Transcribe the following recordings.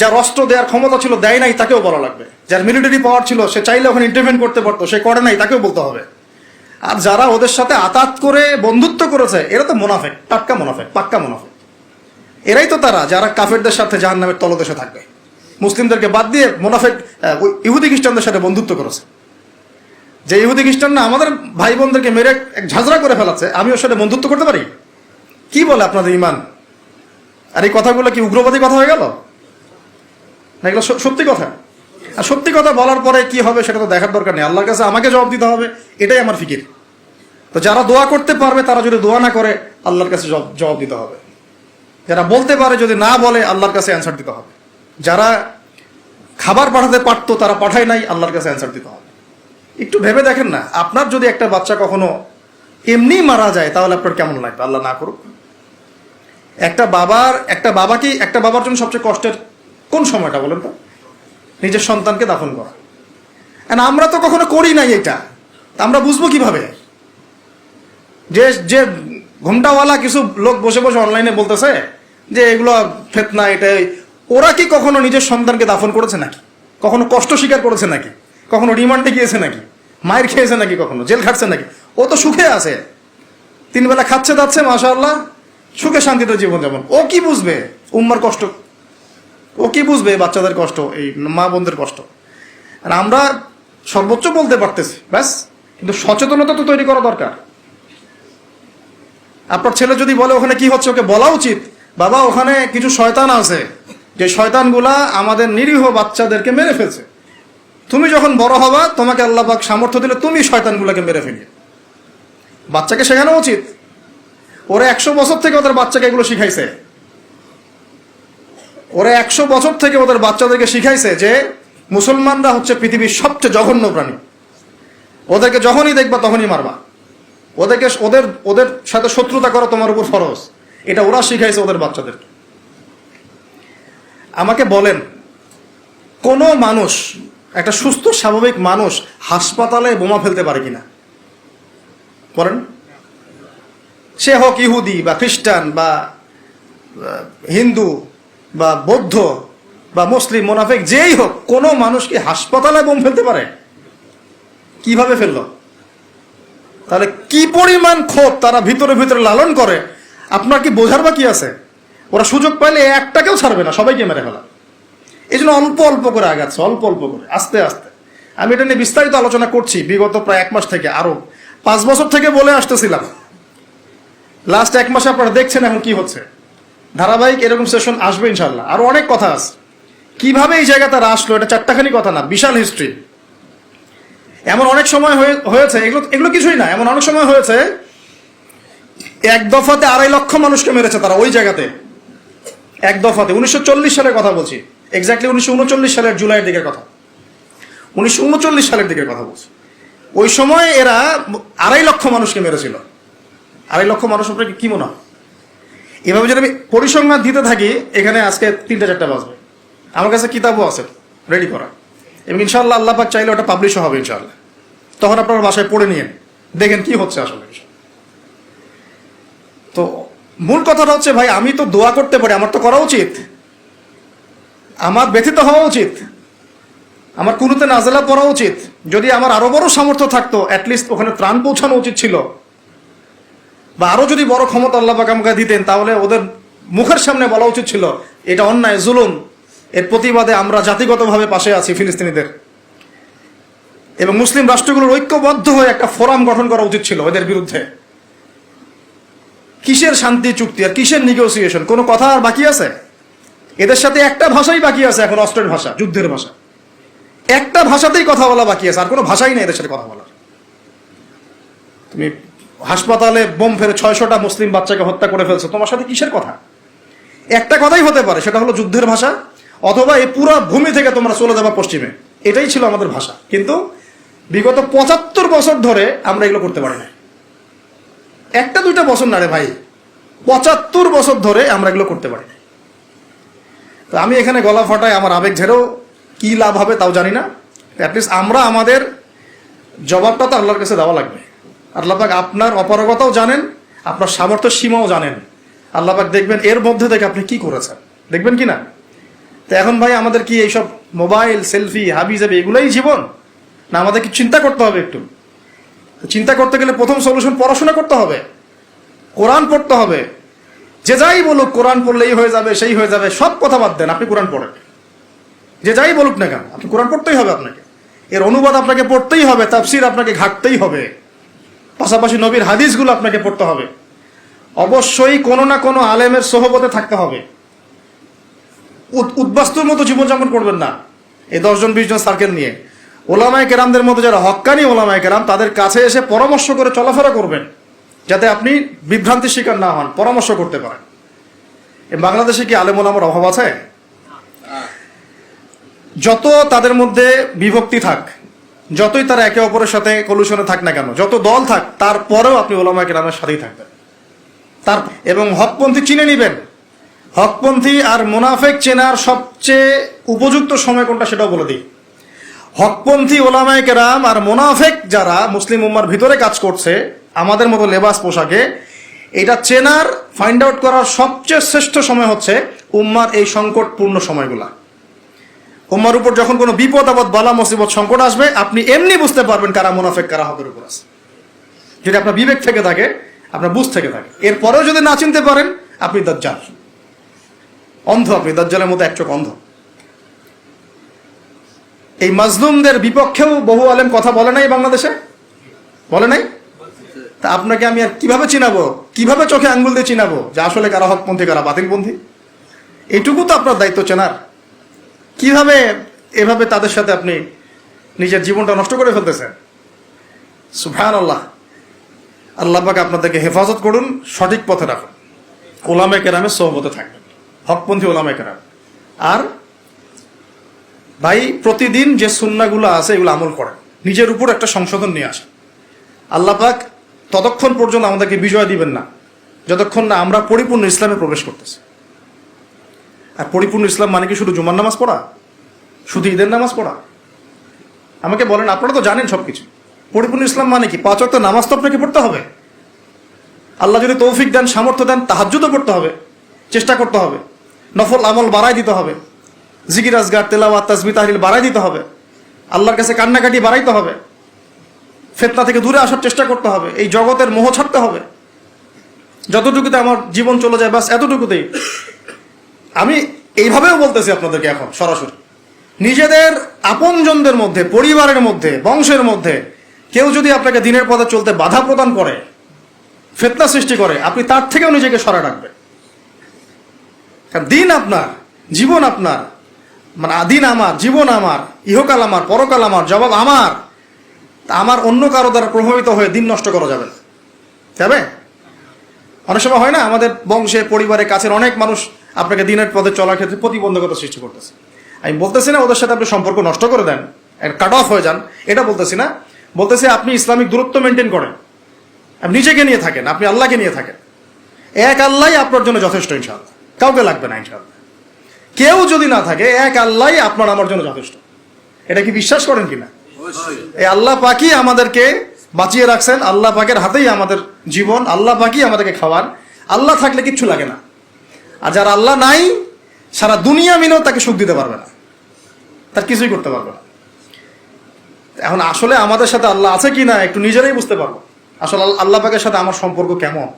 যার অস্ত্র দেওয়ার ক্ষমতা ছিল, দেয় নাই, তাকেও বলা লাগবে। যার মিলিটারি পাওয়ার ছিল, সে চাইলে ওখানে ইন্টারভেন করতে পারতো, সে করে নাই, তাকেও বলতে হবে। আর যারা ওদের সাথে আতাত করে বন্ধুত্ব করেছে, এরা তো মোনাফেক, টাটকা মোনাফেক, পাক্কা মোনাফেক। এরাই তো তারা, যারা কাফেরদের সাথে জাহান নামের তলদেশে থাকবে। মুসলিমদেরকে বাদ দিয়ে মোনাফেক ইহুদি খ্রিস্টানদের সাথে বন্ধুত্ব করেছে। যে ইহুদি খ্রিস্টান না আমাদের ভাই বোনদেরকে মেরে এক ঝাঁঝরা করে ফেলাচ্ছে, আমি ওর সাথে বন্ধুত্ব করতে পারি? কি বলে আপনাদের ইমান? আর এই কথাগুলো কি উগ্রবাদী কথা হয়ে গেল? এগুলো সত্যি কথা। আর সত্যি কথা বলার পরে কি হবে সেটা তো দেখার দরকার নেই। আল্লাহর কাছে আমাকে জবাব দিতে হবে, এটাই আমার ফিকির। তো যারা দোয়া করতে পারবে, তারা যদি দোয়া না করে, আল্লাহর কাছে জবাব- দিতে হবে। যারা বলতে পারে, যদি না বলে, আল্লাহর কাছে অ্যান্সার দিতে হবে। যারা খাবার পাঠাতে পারতো, তারা পাঠায় নাই, আল্লাহর কাছে অ্যান্সার দিতে হবে। একটু ভেবে দেখেন না, আপনার যদি একটা বাচ্চা কখনো এমনি মারা যায়, তাহলে আপনার কেমন লাগবে? আল্লাহ না করুক। একটা বাবার একটা বাবা কি একটা বাবার জন্য সবচেয়ে কষ্টের কোন সময়টা বলেন তো? নিজের সন্তানকে দাফন করা। And আমরা তো কখনো করি নাই এটা। আমরা বুঝব কীভাবে? যে যে ঘুমটাওয়ালা কিছু লোক বসে বসে অনলাইনে বলতেছে যে, এগুলো ফেতনা, এটা ওরা কি কখনো নিজের সন্তানকে দাফন করেছে নাকি? কখনো কষ্ট স্বীকার করেছে নাকি? কখনো রিমান্ডে গিয়েছে নাকি? মায়ের খেয়েছে নাকি কখনো? জেল খাটছে নাকি? ও তো সুখে আছে। তিন বেলা খাচ্ছে যাচ্ছে মাশাআল্লাহ। সুখে শান্তিতে জীবন যাপন ও কি বুঝবে? উম্মার কষ্ট ও কি বুঝবে বাচ্চাদের কষ্ট, এই মা বোনদের কষ্ট? আর আমরা সর্বোচ্চ বলতে পারতেছি, ব্যাস। কিন্তু সচেতনতা তো তৈরি করা দরকার। আপনার ছেলে যদি বলে ওখানে কি হচ্ছে, ওকে বলা উচিত, বাবা, ওখানে কিছু শয়তান আছে। যে শয়তানগুলা আমাদের নিরীহ বাচ্চাদেরকে মেরে ফেলছে। তুমি যখন বড় হবা, তোমাকে আল্লাহ পাক সামর্থ্য দিলে তুমি শয়তানগুলোকে মেরে ফেলি বাচ্চাকে শেখানো উচিত। ওরা একশো বছর থেকে ওদের বাচ্চাকে এগুলো শিখাইছে। ওরা একশো বছর থেকে ওদের বাচ্চাদেরকে শিখাইছে যে মুসলমানরা হচ্ছে পৃথিবীর সবচেয়ে জঘন্য প্রাণী। ওদেরকে যখনই দেখবা তখনই মারবা। ওদেরকে ওদের ওদের সাথে শত্রুতা করা তোমার উপর ফরজ। এটা ওরা শিখাইছে ওদের বাচ্চাদেরকে। আমাকে বলেন, কোন মানুষ, একটা সুস্থ স্বাভাবিক মানুষ হাসপাতালে বোমা ফেলতে পারে কিনা? বলেন। সে হোক ইহুদি বা খ্রিস্টান বা হিন্দু বা বৌদ্ধ বা মুসলিম, মোনাফেক, যেই হোক, কোনো মানুষ কি হাসপাতালে বোম ফেলতে পারে। কীভাবে ফেলল? তাহলে কি পরিমাণ ক্ষোভ তারা ভিতরে ভিতরে লালন করে? আপনার কি বোঝার বাকি আছে? ওরা সুযোগ পাইলে একটাকেও ছাড়বে না, সবাইকে মেরে ফেলা। এই জন্য অল্প অল্প করে আগাচ্ছে অল্প অল্প করে, আস্তে আস্তে। আমি এটা নিয়ে বিস্তারিত আলোচনা করছি, বিগত প্রায় এক মাস থেকে আরও পাঁচ বছর থেকে বলে আসতেছিলাম। লাস্ট এক মাসে আপনারা দেখছেন এখন কি হচ্ছে। ধারাবাহিক এরকম সেশন আসবে ইনশাল্লাহ আরও অনেক কথা আছে। কীভাবে এই জায়গা তারা আসলো এটা চারটাখানি কথা না, বিশাল হিস্ট্রি এমন অনেক সময় হয়ে- হয়েছে, এগুলো এগুলো কিছুই না, এমন অনেক সময় হয়েছে, এক দফাতে আড়াই লক্ষ মানুষকে মেরেছে তারা ওই জায়গাতে। এক দফাতে, উনিশশো চল্লিশ সালের কথা বলছি। এক্স্যাক্টলি উনিশশো উনচল্লিশ সালের জুলাইয়ের দিকের কথা। উনিশশো উনচল্লিশ সালের দিকের কথা বলছি। ওই সময় এরা আড়াই লক্ষ মানুষকে মেরেছিল। আড়াই লক্ষ মানুষ আপনাকে কি মনে হয়? এভাবে যদি আমি পরিসংখ্যান দিতে থাকি, এখানে আজকে তিনটা চারটা বাজবে। আমার কাছে কিতাবও আছে রেডি করা। এবং ইনশাল্লাহ আল্লাহ পাক চাইলে ওটা পাবলিশও হবে ইনশাল্লাহ তখন আপনার বাসায় পড়ে নিয়ে দেখেন কি হচ্ছে আসলে। তো মূল কথাটা হচ্ছে, ভাই, আমি তো দোয়া করতে পারি, আমার তো করা উচিত। আমার ব্যথিত হওয়া উচিত। আমার কুনুতে নাজেলা পড়া উচিত। যদি আমার আরও বড় সামর্থ্য থাকতো অ্যাটলিস্ট ওখানে ত্রাণ পৌঁছানো উচিত ছিল। বা আরও যদি বড় ক্ষমতা আল্লাহ পাক আমাকে দিতেন, তাহলে ওদের মুখের সামনে বলা উচিত ছিল, এটা অন্যায়, জুলুম। এর প্রতিবাদে আমরা জাতিগতভাবে পাশে আছি ফিলিস্তিনিদের। এবং মুসলিম রাষ্ট্রগুলোর ঐক্যবদ্ধ হয়ে একটা ফোরাম গঠন করা উচিত ছিল এদের বিরুদ্ধে। কিসের শান্তি, চুক্তি আর কিসের নিগোসিয়েশন কোনো কথা আর বাকি আছে? এদের সাথে একটা ভাষাই বাকি আছে এখন, অস্ত্রের ভাষা, যুদ্ধের ভাষা। একটা ভাষাতেই কথা বলা বাকি আছে, আর কোনো ভাষাই নেই এদের সাথে কথা বলার। তুমি হাসপাতালে বোম ফেলে ছয়শটা মুসলিম বাচ্চাকে হত্যা করে ফেলছে, তোমার সাথে কিসের কথা? একটা কথাই হতে পারে, সেটা হলো যুদ্ধের ভাষা, অথবা এই পুরো ভূমি থেকে তোমরা চলে যাবা পশ্চিমে। এটাই ছিল আমাদের ভাষা। কিন্তু বিগত পঁচাত্তর বছর ধরে আমরা এগুলো করতে পারি না। একটা দুইটা বছর না রে ভাই, পঁচাত্তর বছর ধরে আমরা এগুলো করতে পারি না। তো আমি এখানে গলা ফাটায় আমার আবেগ ঝেড়েও কি লাভ হবে তাও জানি না। অ্যাটলিস্ট আমরা আমাদের জবাবটা তো আল্লাহর কাছে দেওয়া লাগবে। আল্লাহ পাক আপনার অপারগতাও জানেন, আপনার সামর্থ্য সীমাও জানেন। আল্লাহ পাক দেখবেন এর মধ্যে থেকে আপনি কি করেছেন? দেখবেন কি না? তো এখন ভাই আমাদের কি এইসব মোবাইল, সেলফি, হাবি যাবে এগুলোই জীবন? না আমাদের কি চিন্তা করতে হবে একটু? চিন্তা করতে গেলে প্রথম সলিউশন পড়াশোনা করতে হবে। কোরআন পড়তে হবে। যে যাই বলুক, কোরআন পড়লেই হয়ে যাবে, সেই হয়ে যাবে, সব কথা বাদ দেন, আপনি কোরআন পড়েন। যে যাই বলুক না কেন, আপনি কোরআন পড়তেই হবে আপনাকে। এর অনুবাদ আপনাকে পড়তেই হবে, তাফসির আপনাকে ঘাটতেই হবে। পাশাপাশি নবীর হাদিসগুলো আপনাকে পড়তে হবে। অবশ্যই কোনো না কোনো আলেমের সহবতে থাকতে হবে। উদ- উদ্বাস্তুর মতো জীবনযাপন করবেন না। এই দশজন বিশ জন সার্কেল নিয়ে। ওলামায় কেরামদের মধ্যে যারা হক্কানি ওলামায় কেরাম তাদের কাছে এসে পরামর্শ করে চলাফেরা করবেন। যাতে আপনি বিভ্রান্তির শিকার না হন পরামর্শ করতে পারেন। বাংলাদেশে কি আলেম ওলামার অভাব আছে? যত তাদের মধ্যে বিভক্তি থাক যতই তারা একে অপরের সাথে কলুশনে থাক না কেন, যত দল থাক, তারপরেও আপনি ওলামা কেরামের সাথেই থাকবেন। তার এবং হকপন্থী চিনে নিবেন। হকপন্থী আর মুনাফেক চেনার সবচেয়ে উপযুক্ত সময় কোনটা সেটাও বলে দিই। হকপন্থী ওলামায় কেরাম আর মোনাফেক যারা মুসলিম উম্মার ভিতরে কাজ করছে, আমাদের মতো লেবাস পোশাকে, এটা চেনার ফাইন্ড আউট করার সবচেয়ে শ্রেষ্ঠ সময় হচ্ছে উম্মার এই সংকটপূর্ণ সময়গুলা। উম্মার উপর যখন কোনো বিপদ, আপদ, বালা, মুসিবত, সংকট আসবে, আপনি এমনি বুঝতে পারবেন কারা মুনাফেক, কারা হকের উপর আছে। যদি আপনার বিবেক থেকে থাকে, আপনার বুঝ থেকে থাকে। এরপরেও যদি না চিনতে পারেন, আপনি দাজ্জাল। অন্ধ আপনি, দজ্জালের মতো এক চোখ অন্ধ। এই মাজলুমদের বিপক্ষেও বহু আলেম কথা বলে নাই বাংলাদেশে? বলে নাই? তা আপনাকে আমি আর কীভাবে চিনাবো? কীভাবে চোখে আঙ্গুল দিয়ে চিনাবো? যে আসলে কারা হকপন্থী, কারা বাতিলপন্থী? এইটুকু তো আপনার দায়িত্ব চেনার। কীভাবে এভাবে তাদের সাথে আপনি নিজের জীবনটা নষ্ট করে ফেলতেছেন? সুফান আল্লাহ আল্লাহ পাক আপনাদেরকে হেফাজত করুন, সঠিক পথে রাখুন। ওলামে কেরামের সহবতে থাকবেন। হকপন্থী ওলামে কেরাম। আর ভাই, প্রতিদিন যে সুন্নাগুলো আছে, এগুলো আমল করেন। নিজের উপর একটা সংশোধন নিয়ে আসেন। আল্লাহ পাক ততক্ষণ পর্যন্ত আমাদেরকে বিজয় দিবেন না, যতক্ষণ না আমরা পরিপূর্ণ ইসলামে প্রবেশ করতেছি। আর পরিপূর্ণ ইসলাম মানে কি শুধু জুমার নামাজ পড়া? শুধু ঈদের নামাজ পড়া? আমাকে বলেন, আপনারা তো জানেন সবকিছু। পরিপূর্ণ ইসলাম মানে কি? পাঁচ ওয়াক্ত নামাজ তো আপনাকে পড়তে হবে। আল্লাহ যদি তৌফিক দেন, সামর্থ্য দেন, তাহাজ্জুদও পড়তে হবে, চেষ্টা করতে হবে। নফল আমল বাড়াই দিতে হবে। জিকির, আজগার, তেলাওয়াত তাসবি তাহলিল বাড়াই দিতে হবে। আল্লাহর কাছে কান্নাকাটি বাড়াইতে হবে। ফেতনা থেকে দূরে আসার চেষ্টা করতে হবে। এই জগতের মোহ ছাড়তে হবে। যতটুকুতে আমার জীবন চলে যায় বাস এতটুকুতেই। আমি এইভাবেও বলতেছি আপনাদেরকে এখন, সরাসরি। নিজেদের আপনজনদের মধ্যে, পরিবারের মধ্যে, বংশের মধ্যে, কেউ যদি আপনাকে দিনের পথে চলতে বাধা প্রদান করে, ফেতনা সৃষ্টি করে, আপনি তার থেকেও নিজেকে সরা রাখবেন। দিন আপনার, জীবন আপনার মানে দিন আমার, জীবন আমার, ইহকাল আমার, পরকাল আমার, জবাব আমার আমার অন্য কারও দ্বারা প্রভাবিত হয়ে দিন নষ্ট করা যাবে না। যাবে? অনেক সময় হয় না, আমাদের বংশে, পরিবারে, কাছের অনেক মানুষ আপনাকে দিনের পথে চলার ক্ষেত্রে প্রতিবন্ধকতা সৃষ্টি করতেছে। আমি বলতেছি না ওদের সাথে আপনি সম্পর্ক নষ্ট করে দেন কাট অফ হয়ে যান এটা বলতেছি না। বলতেছি আপনি ইসলামিক দূরত্ব মেনটেন করেন। আপনি নিজেকে নিয়ে থাকেন আপনি আল্লাহকে নিয়ে থাকেন। এক আল্লাহ আপনার জন্য যথেষ্ট ইনশাআল্লাহ। কাউকে লাগবে না ইনশাআল্লাহ। কেউ যদি না থাকে এক আল্লাহ আপনার আমার জন্য যথেষ্ট। এটা কি বিশ্বাস করেন কিনা? এই আল্লাহ পাকি আমাদেরকে বাঁচিয়ে রাখছেন আল্লাহ পাকের হাতেই আমাদের জীবন আল্লাহ পাকি আমাদেরকে খাওয়ান। আল্লাহ থাকলে কিচ্ছু লাগে না। আর যার আল্লাহ নাই, সারা দুনিয়া মিনেও তাকে সুখ দিতে পারবে না। তার কিছুই করতে পারবে না। এখন আসলে আমাদের সাথে আল্লাহ আছে কি না একটু নিজেরাই বুঝতে পারব। আসলে আল্লাহ পাকের সাথে আমার সম্পর্ক কেমন?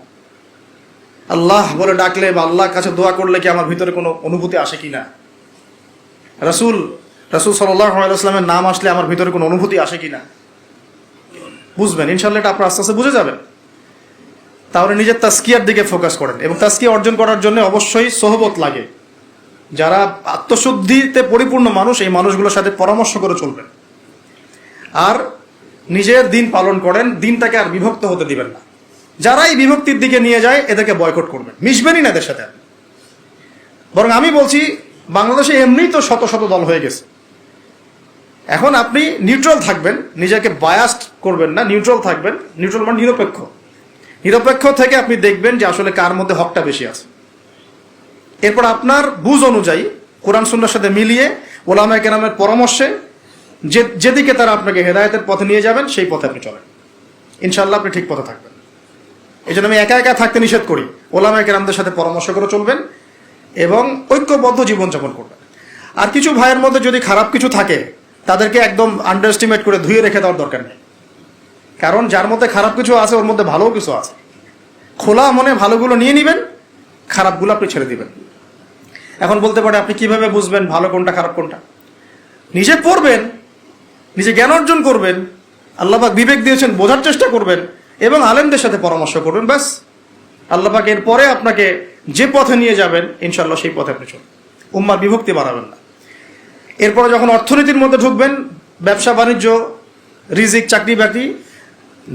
আল্লাহ বলে ডাকলে বা আল্লাহর কাছে দোয়া করলে কি আমার ভিতরে কোনো অনুভূতি আসে কি না রাসুল রাসুল সাল্লামের নাম আসলে আমার ভিতরে কোনো অনুভূতি আসে কি না বুঝবেন ইনশাল্লাহ এটা আপনার আস্তে আস্তে বুঝে যাবেন। তাহলে নিজের তাস্কিয়ার দিকে ফোকাস করেন এবং তাস্কিয়া অর্জন করার জন্য অবশ্যই সহবত লাগে। যারা আত্মশুদ্ধিতে পরিপূর্ণ মানুষ, এই মানুষগুলোর সাথে পরামর্শ করে চলবেন। আর নিজের দিন পালন করেন, দিনটাকে আর বিভক্ত হতে দিবেন না। যারা এই বিভক্তির দিকে নিয়ে যায়, এদেরকে বয়কট করবেন। মিশবেনই না এদের সাথে বরং আমি বলছি, বাংলাদেশে এমনিই তো শত শত দল হয়ে গেছে। এখন আপনি নিউট্রাল থাকবেন, নিজেকে বায়াস্ট করবেন না নিউট্রাল থাকবেন নিউট্রাল মানে নিরপেক্ষ। নিরপেক্ষ থেকে আপনি দেখবেন যে আসলে কার মধ্যে হকটা বেশি আছে। এরপর আপনার বুঝ অনুযায়ী কোরআন সুন্নার সাথে মিলিয়ে ওলামায় কেরামের পরামর্শে যে যেদিকে তারা আপনাকে হেদায়তের পথে নিয়ে যাবেন, সেই পথে আপনি চলেন। ইনশাল্লাহ আপনি ঠিক পথে থাকবেন। এই জন্য আমি একা একা থাকতে নিষেধ করি। ওলামায় কেরামদের সাথে পরামর্শ করে চলবেন এবং ঐক্যবদ্ধ জীবনযাপন করবেন। আর কিছু ভাইয়ের মধ্যে যদি খারাপ কিছু থাকে, তাদেরকে একদম আন্ডার এস্টিমেট করে ধুয়ে রেখে দেওয়ার দরকার নেই। কারণ যার মধ্যে খারাপ কিছু আছে, ওর মধ্যে ভালোও কিছু আছে। খোলা মনে ভালোগুলো নিয়ে নেবেন, খারাপগুলো আপনি ছেড়ে দিবেন। এখন বলতে পারে আপনি কীভাবে বুঝবেন ভালো কোনটা, খারাপ কোনটা? নিজে পড়বেন, নিজে জ্ঞান অর্জন করবেন আল্লাহবাক বিবেক দিয়েছেন, বোঝার চেষ্টা করবেন, এবং আলেমদের সাথে পরামর্শ করবেন, ব্যাস। আল্লাহবাক এর পরে আপনাকে যে পথে নিয়ে যাবেন ইনশাল্লাহ সেই পথে আপনি চলুন উম্মার বিভক্তি বাড়াবেন না। এরপরে যখন অর্থনীতির মধ্যে ঢুকবেন, ব্যবসা, বাণিজ্য, রিজিক চাকরি বাকরি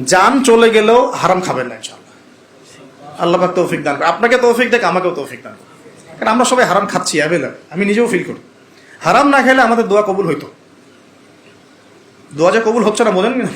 যান চলে গেলেও হারাম খাবেন না ইনশাল্লাহ আল্লাহ তৌফিক দান আপনাকে তৌফিক দেখ আমাকেও তৌফিক দান করে কারণ আমরা সবাই হারাম খাচ্ছি অ্যাভেলেবল আমি নিজেও ফিল করি। হারাম না খেলে আমাদের দোয়া কবুল হইতো। দোয়া যে কবুল হচ্ছে না বোঝেন না